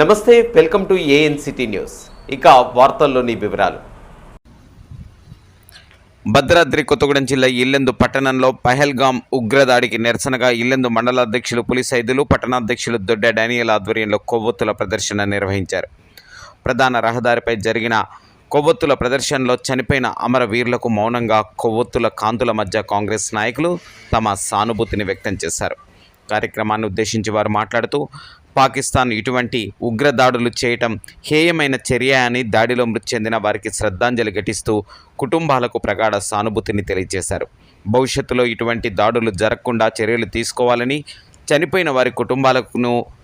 నమస్తే welcome to ANCT news. ఇక వార్తల్లోని వివరాలు. భద్రాద్రి కొత్తగూడెం జిల్లా ఇల్లెందు పట్టణంలో పహల్గాం ఉగ్రదాడికి నిరసనగా ఇల్లెందు మండల అధ్యక్షులు పులిసైదులు పట్టణాధ్యక్షులు దొడ్డ డానియల్ ఆధ్వర్యంలో కొవ్వొత్తుల ప్రదర్శన నిర్వహించారు. ప్రధాన రహదారిపై జరిగిన కొవ్వొత్తుల ప్రదర్శనలో చనిపోయిన అమరవీరులకు మౌనంగా కొవ్వొత్తుల కాంతుల మధ్య కాంగ్రెస్ నాయకులు తమ సానుభూతిని వ్యక్తం చేశారు. కార్యక్రమాన్ని ఉద్దేశించి వారు మాట్లాడుతూ పాకిస్తాన్ ఇటువంటి ఉగ్రదాడులు చేయటం హేయమైన చర్య అని దాడిలో మృతి చెందిన వారికి శ్రద్ధాంజలి ఘటిస్తూ కుటుంబాలకు ప్రగాఢ సానుభూతిని తెలియజేశారు. భవిష్యత్తులో ఇటువంటి దాడులు జరగకుండా చర్యలు తీసుకోవాలని చనిపోయిన వారి కుటుంబాలకు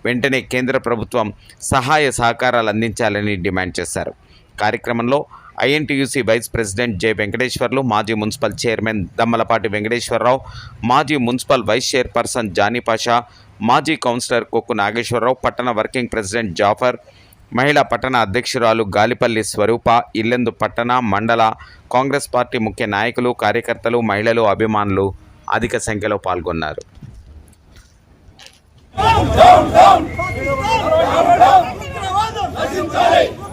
వెంటనే కేంద్ర ప్రభుత్వం సహాయ సహకారాలు అందించాలని డిమాండ్ చేశారు. కార్యక్రమంలో INTUC vice president J Venkateswarlu మాజీ మున్సిపల్ చైర్మన్ దమ్మలపాటి వెంకటేశ్వరరావు మాజీ మున్సిపల్ వైస్ చైర్పర్సన్ జానీపాషా మాజీ కౌన్సిలర్ కొక్కు నాగేశ్వరరావు పట్టణ వర్కింగ్ ప్రెసిడెంట్ జాఫర్ మహిళా పట్టణ అధ్యక్షురాలు గాలిపల్లి స్వరూప ఇల్లెందు పట్టణ మండల కాంగ్రెస్ పార్టీ ముఖ్య నాయకులు కార్యకర్తలు మహిళలు అభిమానులు అధిక సంఖ్యలో పాల్గొన్నారు ఉగ్రవాదం నశించాలి ఉగ్రవాదం నశించాలి ఉగ్రవాదం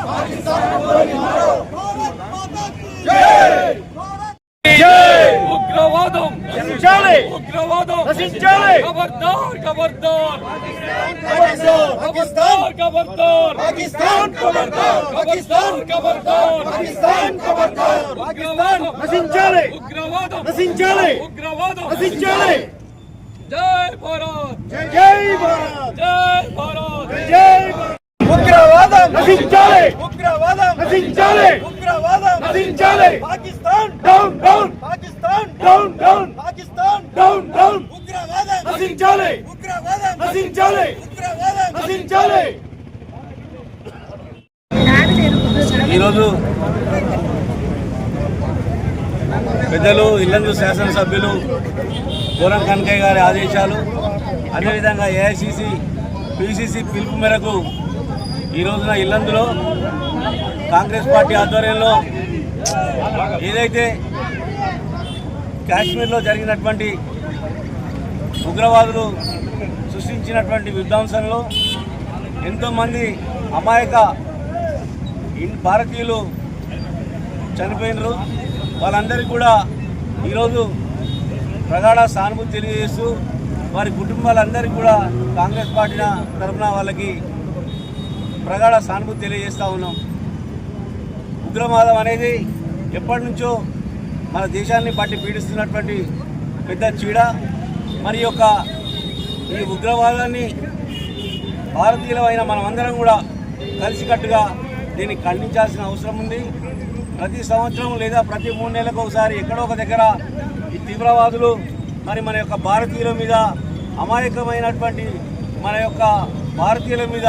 ఉగ్రవాదం నశించాలి ఉగ్రవాదం నశించాలి ఖబర్దార్ ఖబర్దార్ పాకిస్తాన్ ఖబర్దార్ పాకిస్తాన్ ఖబర్దార్ పాకిస్తాన్ ఖబర్దార్ పాకిస్తాన్ ఖబర్దార్ ఉగ్రవాదం నశించాలి ఉగ్రవాదం నశించాలి ఉగ్రవాదం నశించాలి జై భారత్ జై భారత్ జై భారత్ జై ఉగ్రవాదం నశించాలి. ఉగ్రవాదం నశించాలి. ఉగ్రవాదం నశించాలి. Pakistan down down. Pakistan down down. Pakistan down down. ఉగ్రవాదం నశించాలి. ఉగ్రవాదం నశించాలి. ఉగ్రవాదం నశించాలి. ఈరోజు పెద్దలు ఇల్లందు శాసనసభ్యులు పూరం కనకయ్య గారి ఆదేశాలు అదేవిధంగా ఏఐసిసి పిసిసి పిలుపు మేరకు ఈ రోజున ఇల్లందులో కాంగ్రెస్ పార్టీ ఆధ్వర్యంలో ఏదైతే కాశ్మీర్లో జరిగినటువంటి ఉగ్రవాదులు సృష్టించినటువంటి విధ్వంసంలో ఎంతోమంది అమాయక భారతీయులు చనిపోయినరు. వాళ్ళందరికీ కూడా ఈరోజు ప్రగాఢ సానుభూతి తెలియజేస్తూ వారి కుటుంబాలందరికీ కూడా కాంగ్రెస్ పార్టీ తరఫున వాళ్ళకి ప్రగాఢ సానుభూతి తెలియజేస్తూ ఉన్నాం. ఉగ్రవాదం అనేది ఎప్పటి నుంచో మన దేశాన్ని బట్టి పీడిస్తున్నటువంటి పెద్ద చీడ. మరి యొక్క ఈ ఉగ్రవాదాన్ని భారతీయులమైన మనమందరం కూడా కలిసికట్టుగా దీన్ని ఖండించాల్సిన అవసరం ఉంది. ప్రతి సంవత్సరం లేదా ప్రతి మూడు నెలలకు ఒకసారి ఎక్కడో ఒక దగ్గర ఈ తీవ్రవాదులు మరి మన యొక్క భారతీయుల మీద అమాయకమైనటువంటి మన యొక్క భారతీయుల మీద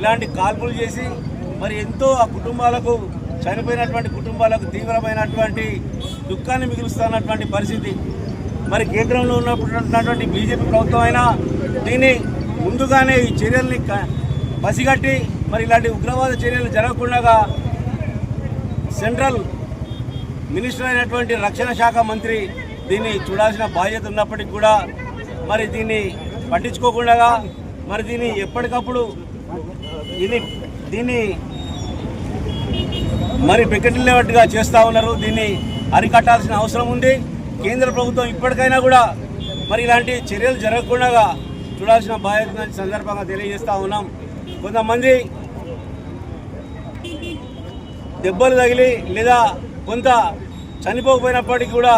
ఇలాంటి కాల్పులు చేసి మరి ఎంతో ఆ కుటుంబాలకు చనిపోయినటువంటి కుటుంబాలకు తీవ్రమైనటువంటి దుఃఖాన్ని మిగులుస్తున్నటువంటి పరిస్థితి. మరి కేంద్రంలో ఉన్నటువంటి బీజేపీ ప్రభుత్వం అయినా దీన్ని ముందుగానే ఈ చర్యల్ని పసిగట్టి మరి ఇలాంటి ఉగ్రవాద చర్యలు జరగకుండా సెంట్రల్ మినిస్టర్ అయినటువంటి రక్షణ శాఖ మంత్రి దీన్ని చూడాల్సిన బాధ్యత ఉన్నప్పటికీ కూడా మరి దీన్ని పట్టించుకోకుండా మరి దీన్ని ఎప్పటికప్పుడు ఇది దీన్ని మరి పెక్కటిల్లేటట్టుగా చేస్తూ ఉన్నారు. దీన్ని అరికట్టాల్సిన అవసరం ఉంది. కేంద్ర ప్రభుత్వం ఇప్పటికైనా కూడా మరి ఇలాంటి చర్యలు జరగకుండా చూడాల్సిన బాధ్యత సందర్భంగా తెలియజేస్తూ ఉన్నాం. కొంతమంది దెబ్బలు తగిలి లేదా కొంత చనిపోకపోయినప్పటికీ కూడా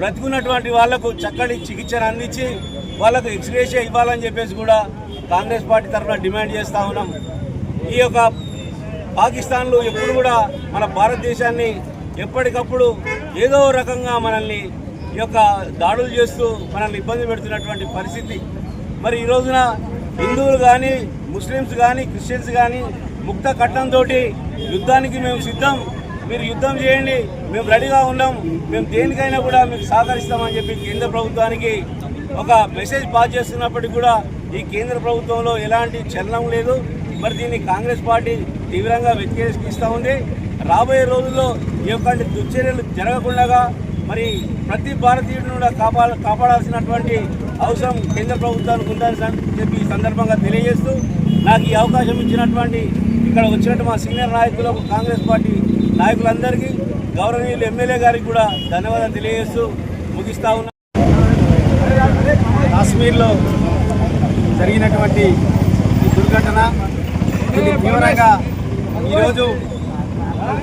బ్రతుకున్నటువంటి వాళ్ళకు చక్కటి చికిత్సను అందించి వాళ్ళకు ఎక్స్రేషియా ఇవ్వాలని చెప్పేసి కూడా కాంగ్రెస్ పార్టీ తరఫున డిమాండ్ చేస్తూ ఉన్నాం. ఈ యొక్క పాకిస్తాన్లు ఎప్పుడు కూడా మన భారతదేశాన్ని ఎప్పటికప్పుడు ఏదో రకంగా మనల్ని ఈ యొక్క దాడులు చేస్తూ మనల్ని ఇబ్బంది పెడుతున్నటువంటి పరిస్థితి. మరి ఈ రోజున హిందువులు కానీ ముస్లిమ్స్ కానీ క్రిస్టియన్స్ కానీ ముక్త కట్నంతో యుద్ధానికి మేము సిద్ధం. మీరు యుద్ధం చేయండి మేము రెడీగా ఉన్నాం మేము దేనికైనా కూడా మీకు సహకరిస్తామని చెప్పి కేంద్ర ప్రభుత్వానికి ఒక మెసేజ్ పాస్ చేస్తున్నప్పటికీ కూడా ఈ కేంద్ర ప్రభుత్వంలో ఎలాంటి చలనం లేదు. మరి దీన్ని కాంగ్రెస్ పార్టీ తీవ్రంగా వ్యతిరేకిస్తూ ఉంది. రాబోయే రోజుల్లో ఈ యొక్క దుశ్చర్యలు జరగకుండా మరి ప్రతి భారతీయుడిని కూడా కాపా కాపాడాల్సినటువంటి అవసరం కేంద్ర ప్రభుత్వానికి ఉందని చెప్పి ఈ సందర్భంగా తెలియజేస్తూ నాకు ఈ అవకాశం ఇచ్చినటువంటి ఇక్కడ వచ్చినట్టు మా సీనియర్ నాయకులకు కాంగ్రెస్ పార్టీ నాయకులందరికీ గౌరవనీయులు ఎమ్మెల్యే గారికి కూడా ధన్యవాదాలు తెలియజేస్తూ ముగిస్తా ఉన్నా. కాశ్మీర్లో జరిగినటువంటి ఈ దుర్ఘటన ఇది తీవ్రంగా ఈరోజు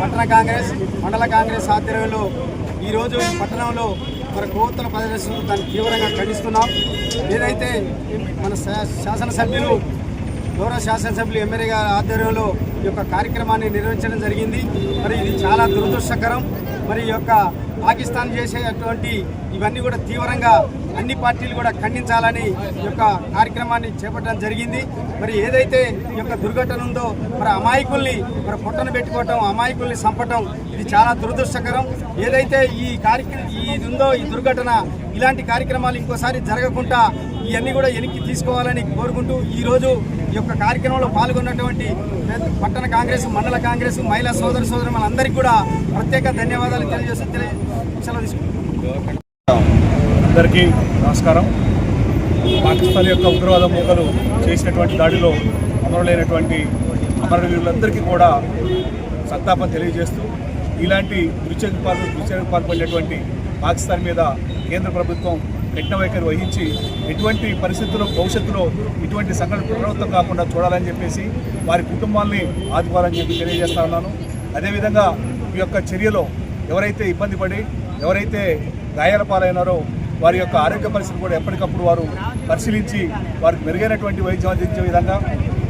పట్టణ కాంగ్రెస్ మండల కాంగ్రెస్ ఆధ్వర్యంలో ఈరోజు పట్టణంలో మన కోతల ప్రదర్శన దాన్ని తీవ్రంగా ఖండిస్తున్నాం. ఏదైతే మన శా- శాసనసభ్యులు గౌరవ శాసనసభ్యులు ఎమ్మెల్యే గారి ఆధ్వర్యంలో ఈ యొక్క కార్యక్రమాన్ని నిర్వహించడం జరిగింది. మరి ఇది చాలా దురదృష్టకరం. మరి యొక్క పాకిస్తాన్ చేసేటువంటి ఇవన్నీ కూడా తీవ్రంగా అన్ని పార్టీలు కూడా ఖండించాలని యొక్క కార్యక్రమాన్ని చేపట్టడం జరిగింది. మరి ఏదైతే ఈ యొక్క దుర్ఘటన ఉందో మరి అమాయకుల్ని మరి పొట్టన పెట్టుకోవటం అమాయకుల్ని చంపటం ఇది చాలా దురదృష్టకరం. ఏదైతే ఈ కార్యక్రమం ఇది ఉందో ఈ దుర్ఘటన ఇలాంటి కార్యక్రమాలు ఇంకోసారి జరగకుండా ఇవన్నీ కూడా వెనక్కి తీసుకోవాలని కోరుకుంటూ ఈరోజు ఈ యొక్క కార్యక్రమంలో పాల్గొన్నటువంటి పట్టణ కాంగ్రెస్ మండల కాంగ్రెస్ మహిళా సోదర సోదరులందరికీ కూడా ప్రత్యేక ధన్యవాదాలు తెలియజేసి తెలియ సెలవు అందరికీ నమస్కారం. పాకిస్తాన్ యొక్క ఉగ్రవాద మూకలు చేసినటువంటి దాడిలో అమరులైనటువంటి అమరవీరులందరికీ కూడా సంతాపం తెలియజేస్తూ ఇలాంటి దృశ్యకు పాల్గొ దృశ్యానికి పాల్పడినటువంటి పాకిస్తాన్ మీద కేంద్ర ప్రభుత్వం కఠిన వహించి ఎటువంటి పరిస్థితుల్లో భవిష్యత్తులో ఇటువంటి సంఘటన పునరావృతం కాకుండా చూడాలని చెప్పేసి వారి కుటుంబాల్ని ఆదుకోవాలని చెప్పి తెలియజేస్తా ఉన్నాను. అదేవిధంగా ఈ యొక్క చర్యలో ఎవరైతే ఇబ్బంది పడి ఎవరైతే గాయాల పాలైనారో వారి యొక్క ఆరోగ్య పరిస్థితి కూడా ఎప్పటికప్పుడు వారు పరిశీలించి వారికి మెరుగైనటువంటి వైద్యం అందించే విధంగా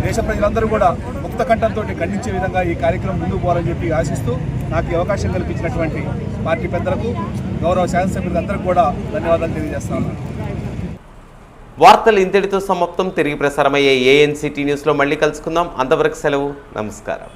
దేశ ప్రజలందరూ కూడా ముక్త కంఠంతో ఖండించే విధంగా ఈ కార్యక్రమం ముందుకు పోవాలని చెప్పి ఆశిస్తూ నాకు ఈ అవకాశం కల్పించినటువంటి పార్టీ పెద్దలకు గౌరవ శాసనసభ్యులందరికీ కూడా ధన్యవాదాలు తెలియజేస్తాను వార్తలు ఇంతటితో సమాప్తం. తిరిగి ప్రసారమయ్యే ఏఎన్సిటీ న్యూస్లో మళ్ళీ కలుసుకుందాం. అంతవరకు సెలవు. నమస్కారం.